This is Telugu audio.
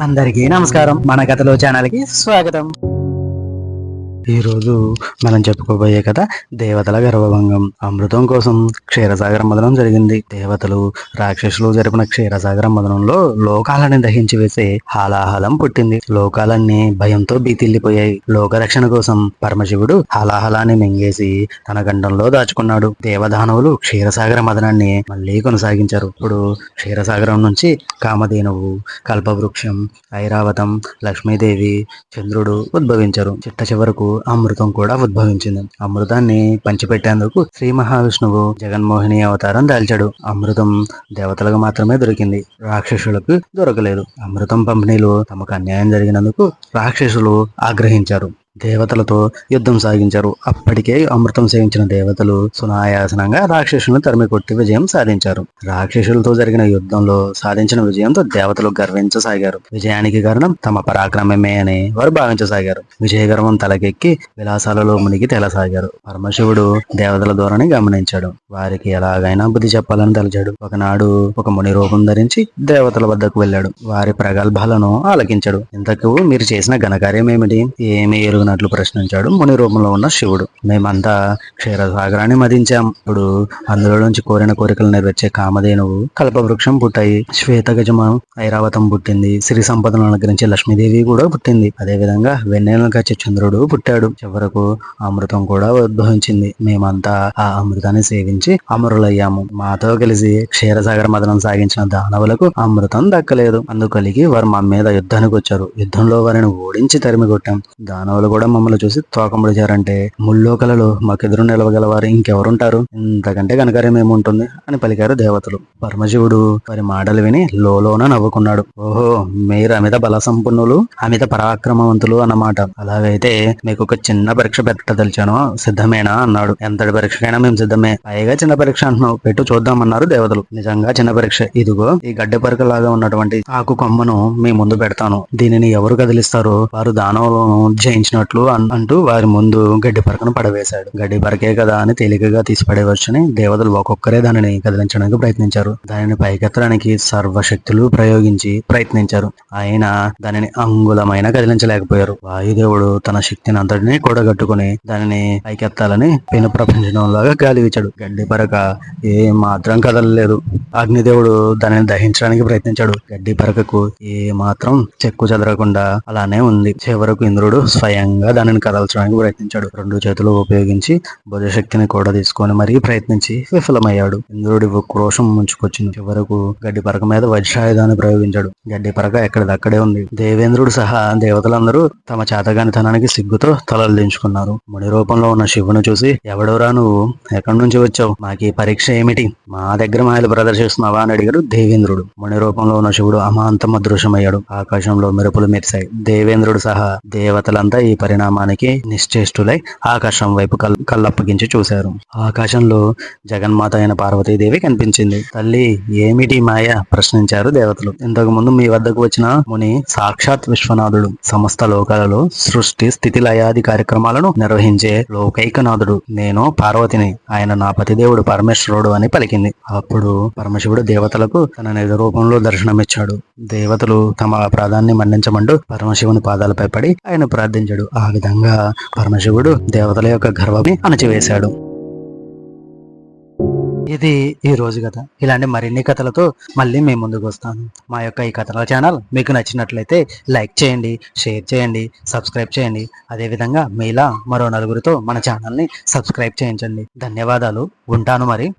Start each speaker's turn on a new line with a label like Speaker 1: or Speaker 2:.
Speaker 1: అందరికీ నమస్కారం. మన కథలో ఛానల్కి స్వాగతం. ఈరోజు మనం చెప్పుకోబోయే కథ దేవతల గర్వభంగం. అమృతం కోసం క్షీరసాగర మదనం జరిగింది. దేవతలు రాక్షసులు జరిపిన క్షీరసాగర మదనంలో లోకాలని దహించి వేసే హాలాహలం పుట్టింది. లోకాలన్నీ భయంతో బీతిల్లిపోయాయి లోకరక్షణ కోసం పరమశివుడు హాలాహలాన్ని మింగేసి తన గండంలో దాచుకున్నాడు. దేవదానవులు క్షీరసాగర మదనాన్ని మళ్ళీ కొనసాగించారు. ఇప్పుడు క్షీరసాగరం నుంచి కామధేనువు కల్పవృక్షం ఐరావతం లక్ష్మీదేవి చంద్రుడు ఉద్భవించారు. చిట్ట చివరకు అమృతం కూడా ఉద్భవించింది. అమృతాన్ని పంచిపెట్టేందుకు శ్రీ మహావిష్ణువు జగన్మోహిని అవతారం దాల్చాడు. అమృతం దేవతలకు మాత్రమే దొరికింది. రాక్షసులకు దొరకలేదు. అమృతం పంపిణీలో తమకు అన్యాయం జరిగినందుకు రాక్షసులు ఆగ్రహించారు. దేవతలతో యుద్ధం సాగించారు. అప్పటికే అమృతం సేవించిన దేవతలు సునాయాసనంగా రాక్షసులను తరిమి కొట్టి విజయం సాధించారు. రాక్షసులతో జరిగిన యుద్ధంలో సాధించిన విజయంతో దేవతలు గర్వించసాగారు. విజయానికి కారణం తమ పరాక్రమమే అని వారు భావించసాగారు. విజయగర్వం తలకెక్కి విలాసాలలో మునిగి తేలసాగారు. పరమశివుడు దేవతల ధోరణి గమనించాడు. వారికి ఎలాగైనా బుద్ధి చెప్పాలని తలచాడు. ఒకనాడు ఒక ముని రూపం ధరించి దేవతల వద్దకు వెళ్ళాడు. వారి ప్రగల్భాలను ఆలకించాడు. ఇంతకు మీరు చేసిన ఘనకార్యం ఏమిటి? ఏమీ ఎరుగునట్లు ప్రశ్నించాడు. ముని రూపంలో ఉన్న శివుడు. మేమంతా క్షీరసాగరాన్ని మదించాం. ఇప్పుడు అందులో నుంచి కోరిన కోరికలు నెరవేర్చే కామధేనువు కల్పవృక్షం పుట్టాయి. శ్వేత గజమం ఐరావతం పుట్టింది. శ్రీ సంపదను అనుగ్రహించే లక్ష్మీదేవి కూడా పుట్టింది. అదే విధంగా వెన్నెలను కచ్చే చంద్రుడు పుట్టాడు. చివరకు అమృతం కూడా ఉద్భవించింది. మేమంతా ఆ అమృతాన్ని సేవించి అమరులయ్యాము. మాతో కలిసి క్షీరసాగర మదనం సాగించిన దానవులకు అమృతం దక్కలేదు. అందుకలిగి వారు మా మీద యుద్ధానికి వచ్చారు. యుద్ధంలో వారిని ఓడించి తరిమి కొట్టాం దానవులు కూడా మమ్మల్ని చూసి తోకముడిచారంటే ముల్లోకలలో మాకెదురు నిలవగలవారు ఇంకెవరుంటారు? ఇంతకంటే కనకార్యం ఏముంటుంది? అని పలికారు దేవతలు. పరమశివుడు వారి మాటలు విని లోలోన నవ్వుకున్నాడు. ఓహో మీరు అమిత బల సంపన్నులు అమిత పరాక్రమవంతులు అన్నమాట. అలాగైతే మీకు ఒక చిన్న పరీక్ష పెట్టదలిచాను సిద్ధమేనా? అన్నాడు. ఎంతటి పరీక్షకైనా మేము సిద్ధమే. పైగా చిన్న పరీక్ష అంటున్నావు. పెట్టు చూద్దామన్నారు దేవతలు. నిజంగా చిన్న పరీక్ష. ఇదిగో ఈ గడ్డి పరక లాగా ఉన్నటువంటి ఆకు కొమ్మను మీ ముందు పెడతాను. దీనిని ఎవరు కదిలిస్తారో వారు దానవులను జయించిన చేసినట్లు అంటూ వారి ముందు గడ్డి పరకను పడవేశాడు. గడ్డి పరకే కదా అని తేలికగా తీసి పడేవచ్చని దేవతలు ఒక్కొక్కరే దానిని కదిలించడానికి ప్రయత్నించారు. దానిని పైకెత్తడానికి సర్వశక్తులు ప్రయోగించి ప్రయత్నించారు. ఆయన దానిని అంగుళమైన కదిలించలేకపోయారు. వాయుదేవుడు తన శక్తిని అంతటిని కూడగట్టుకుని దానిని పైకెత్తాలని పెను ప్రపంచంలాగా గాలి వీచాడు. గడ్డి పరక ఏ మాత్రం కదలలేదు. అగ్నిదేవుడు దానిని దహించడానికి ప్రయత్నించాడు. గడ్డి పరకకు ఏ మాత్రం చెక్కు చెదరకుండా అలానే ఉంది. చివరకు ఇంద్రుడు స్వయం స్వయంగా దానిని కదల్చడానికి ప్రయత్నించాడు. రెండు చేతులు ఉపయోగించి భుజశక్తిని కూడా తీసుకొని మరీ ప్రయత్నించి విఫలమయ్యాడు. ఇంద్రుడి క్రోషం ముంచుకొచ్చింది. చివరకు గడ్డి పరక మీద వజ్రాయుధాన్ని ప్రయోగించాడు. గడ్డి పరక ఎక్కడిదక్కడే ఉంది. దేవేంద్రుడు సహా దేవతలందరూ తమ చేతగానితనానికి సిగ్గుతో తలలు దించుకున్నారు. ముని రూపంలో ఉన్న శివుని చూసి ఎవడోరా నువ్వు? ఎక్కడి నుంచి వచ్చావు? మాకి పరీక్ష ఏమిటి? మా దగ్గర మాయలు ప్రదర్శిస్తున్నావా? అని అడిగాడు దేవేంద్రుడు. ముని రూపంలో ఉన్న శివుడు అమాంతం అదృశ్యమయ్యాడు ఆకాశంలో మెరుపులు మెరిశాయి. దేవేంద్రుడు సహా దేవతలంతా ఈ పరిణామానికి నిశ్చేష్టులై ఆకాశం వైపు కల్ కళ్ళప్పగించి చూశారు. ఆకాశంలో జగన్మాత అయిన పార్వతీదేవి కనిపించింది. తల్లి ఏమిటి మాయ? ప్రశ్నించారు దేవతలు. ఇంతకు ముందు మీ వద్దకు వచ్చిన ముని సాక్షాత్ విశ్వనాథుడు. సమస్త లోకాలలో సృష్టి స్థితి లయాది కార్యక్రమాలను నిర్వహించే లోకైకనాథుడు నేను పార్వతిని. ఆయన నా పతిదేవుడు పరమేశ్వరుడు అని పలికింది. అప్పుడు పరమశివుడు దేవతలకు తన నిజ రూపంలో దర్శనమిచ్చాడు. దేవతలు తమ అపరాధాన్ని మన్నించమంటూ పరమశివుని పాదాలపై పడి ఆయన ప్రార్థించాడు. ఆ విధంగా పరమశివుడు దేవతల యొక్క గర్వాన్ని అణచివేశాడు. ఇది ఈ రోజు కథ. ఇలాంటి మరిన్ని కథలతో మళ్ళీ మేము ముందుకు వస్తాను. మా యొక్క ఈ కథల ఛానల్ మీకు నచ్చినట్లయితే లైక్ చేయండి షేర్ చేయండి సబ్స్క్రైబ్ చేయండి. అదేవిధంగా మీలా మరో నలుగురితో మన ఛానల్ని సబ్స్క్రైబ్ చేయించండి. ధన్యవాదాలు. ఉంటాను మరి.